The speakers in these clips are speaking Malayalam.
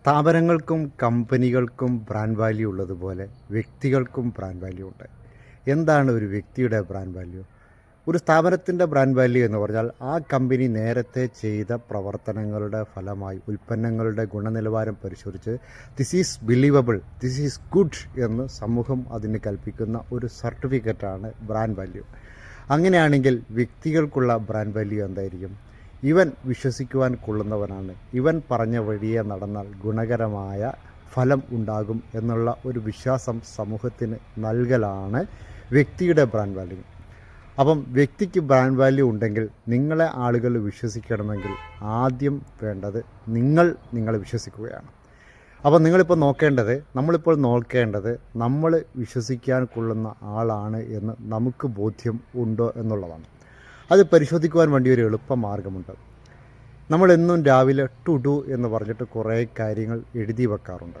സ്ഥാപനങ്ങൾക്കും കമ്പനികൾക്കും ബ്രാൻഡ് വാല്യൂ ഉള്ളതുപോലെ വ്യക്തികൾക്കും ബ്രാൻഡ് വാല്യൂ ഉണ്ട്. എന്താണ് ഒരു വ്യക്തിയുടെ ബ്രാൻഡ് വാല്യൂ ഒരു സ്ഥാപനത്തിന്റെ ബ്രാൻഡ് വാല്യൂ എന്ന് പറഞ്ഞാൽ ആ കമ്പനി നേരത്തെ ചെയ്ത പ്രവർത്തനങ്ങളുടെ ഫലമായി ഉൽപ്പന്നങ്ങളുടെ ഗുണനിലവാരം പരിശോധിച്ച് this is believable this is good എന്ന് സമൂഹം അതിന് കൽപ്പിക്കുന്ന ഒരു സർട്ടിഫിക്കറ്റാണ് ബ്രാൻഡ് വാല്യൂ അങ്ങനെയാണെങ്കിൽ വ്യക്തികൾക്കുള്ള ബ്രാൻഡ് വാല്യൂ എന്തായിരിക്കും? ഇവൻ വിശ്വസിക്കുവാൻ കൊള്ളുന്നവനാണ്. ഇവൻ പറഞ്ഞ വഴിയെ നടന്നാൽ ഗുണകരമായ ഫലം ഉണ്ടാകും എന്നുള്ള ഒരു വിശ്വാസം സമൂഹത്തിന് നൽകലാണ് വ്യക്തിയുടെ ബ്രാൻഡ് വാല്യൂ അപ്പം വ്യക്തിക്ക് ബ്രാൻഡ് വാല്യൂ ഉണ്ടെങ്കിൽ നിങ്ങളെ ആളുകൾ വിശ്വസിക്കണമെങ്കിൽ ആദ്യം വേണ്ടത് നിങ്ങൾ നിങ്ങളെ വിശ്വസിക്കുകയാണ്. അപ്പോൾ നിങ്ങളിപ്പോൾ നോക്കേണ്ടത് നമ്മളിപ്പോൾ നോക്കേണ്ടത് നമ്മൾ വിശ്വസിക്കാൻ കൊള്ളുന്ന ആളാണ് എന്ന് നമുക്ക് ബോധ്യം ഉണ്ടോ എന്നുള്ളതാണ്. അത് പരിശോധിക്കുവാൻ വേണ്ടി ഒരു എളുപ്പ മാർഗമുണ്ട്. നമ്മളെന്നും രാവിലെ ടു ഡു എന്ന് പറഞ്ഞിട്ട് കുറേ കാര്യങ്ങൾ എഴുതി വെക്കാറുണ്ട്.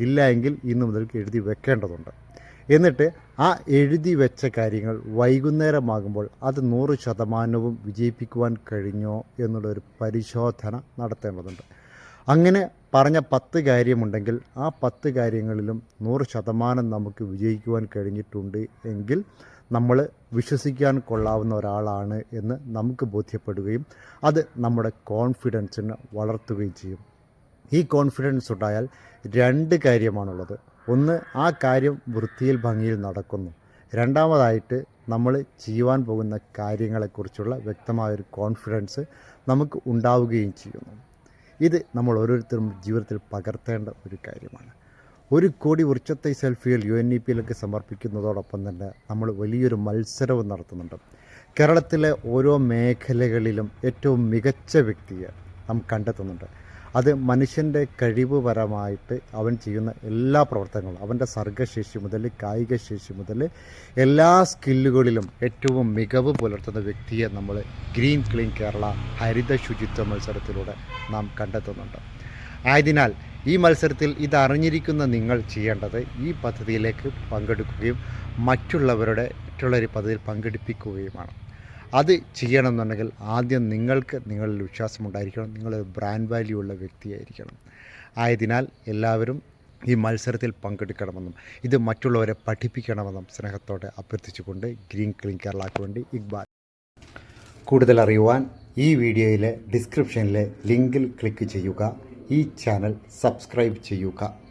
ഇല്ല എങ്കിൽ ഇന്ന് മുതൽ എഴുതി വെക്കേണ്ടതുണ്ട്. എന്നിട്ട് ആ എഴുതി വെച്ച കാര്യങ്ങൾ വൈകുന്നേരമാകുമ്പോൾ അത് നൂറ് ശതമാനവും വിജയിപ്പിക്കുവാൻ കഴിഞ്ഞോ എന്നുള്ളൊരു പരിശോധന നടത്തേണ്ടതുണ്ട്. അങ്ങനെ പറഞ്ഞ പത്ത് കാര്യമുണ്ടെങ്കിൽ ആ പത്ത് കാര്യങ്ങളിലും നൂറ് ശതമാനം നമുക്ക് വിജയിക്കുവാൻ കഴിഞ്ഞിട്ടുണ്ട് എങ്കിൽ നമ്മൾ വിശ്വസിക്കാൻ കൊള്ളാവുന്ന ഒരാളാണ് എന്ന് നമുക്ക് ബോധ്യപ്പെടുകയും അത് നമ്മുടെ കോൺഫിഡൻസിനെ വളർത്തുകയും ചെയ്യും. ഈ കോൺഫിഡൻസ് ഉണ്ടായാൽ രണ്ട് കാര്യമാണുള്ളത്. ഒന്ന് ആ കാര്യം വൃത്തിയിൽ ഭംഗിയിൽ നടക്കുന്നു. രണ്ടാമതായിട്ട് നമ്മൾ ചെയ്യുവാൻ പോകുന്ന കാര്യങ്ങളെക്കുറിച്ചുള്ള വ്യക്തമായൊരു കോൺഫിഡൻസ് നമുക്ക് ഉണ്ടാവുകയും ചെയ്യുന്നു. ഇത് നമ്മൾ ഓരോരുത്തരും ജീവിതത്തിൽ പകർത്തേണ്ട ഒരു കാര്യമാണ്. ഒരു കോടി വൃക്ഷത്തെ സെൽഫികൾ യു എൻ ഇ പിയിലേക്ക് സമർപ്പിക്കുന്നതോടൊപ്പം തന്നെ നമ്മൾ വലിയൊരു മത്സരവും നടത്തുന്നുണ്ട്. കേരളത്തിലെ ഓരോ മേഖലകളിലും ഏറ്റവും മികച്ച വ്യക്തിയെ നാം കണ്ടെത്തുന്നുണ്ട്. അത് മനുഷ്യന്റെ കഴിവുപരമായിട്ട് അവൻ ചെയ്യുന്ന എല്ലാ പ്രവർത്തനങ്ങളും അവന്റെ സർഗശേഷി മുതൽ കായിക ശേഷി മുതൽ എല്ലാ സ്കില്ലുകളിലും ഏറ്റവും മികവ് പുലർത്തുന്ന വ്യക്തിയെ നമ്മൾ ഗ്രീൻ ക്ലീൻ കേരള ഹരിത ശുചിത്വ മത്സരത്തിലൂടെ നാം കണ്ടെത്തുന്നുണ്ട്. ആയതിനാൽ ഈ മത്സരത്തിൽ ഇതറിഞ്ഞിരിക്കുന്ന നിങ്ങൾ ചെയ്യേണ്ടത് ഈ പദ്ധതിയിലേക്ക് പങ്കെടുക്കുകയും മറ്റുള്ളവരുടെ മറ്റുള്ളവർ പദ്ധതിയിൽ പങ്കെടുപ്പിക്കുകയുമാണ്. അത് ചെയ്യണമെന്നുണ്ടെങ്കിൽ ആദ്യം നിങ്ങൾക്ക് നിങ്ങളിൽ വിശ്വാസമുണ്ടായിരിക്കണം. നിങ്ങൾ ബ്രാൻഡ് വാല്യൂ ഉള്ള വ്യക്തിയായിരിക്കണം. ആയതിനാൽ എല്ലാവരും ഈ മത്സരത്തിൽ പങ്കെടുക്കണമെന്നും ഇത് മറ്റുള്ളവരെ പഠിപ്പിക്കണമെന്നും സ്നേഹത്തോടെ അഭ്യർത്ഥിച്ചുകൊണ്ട് ഗ്രീൻ ക്ലീൻ കേരളക്ക് വേണ്ടി ഇക്ബാൽ. കൂടുതൽ അറിയുവാൻ ഈ വീഡിയോയിലെ ഡിസ്ക്രിപ്ഷനിലെ ലിങ്കിൽ ക്ലിക്ക് ചെയ്യുക. ഈ ചാനൽ സബ്സ്ക്രൈബ് ചെയ്യുക.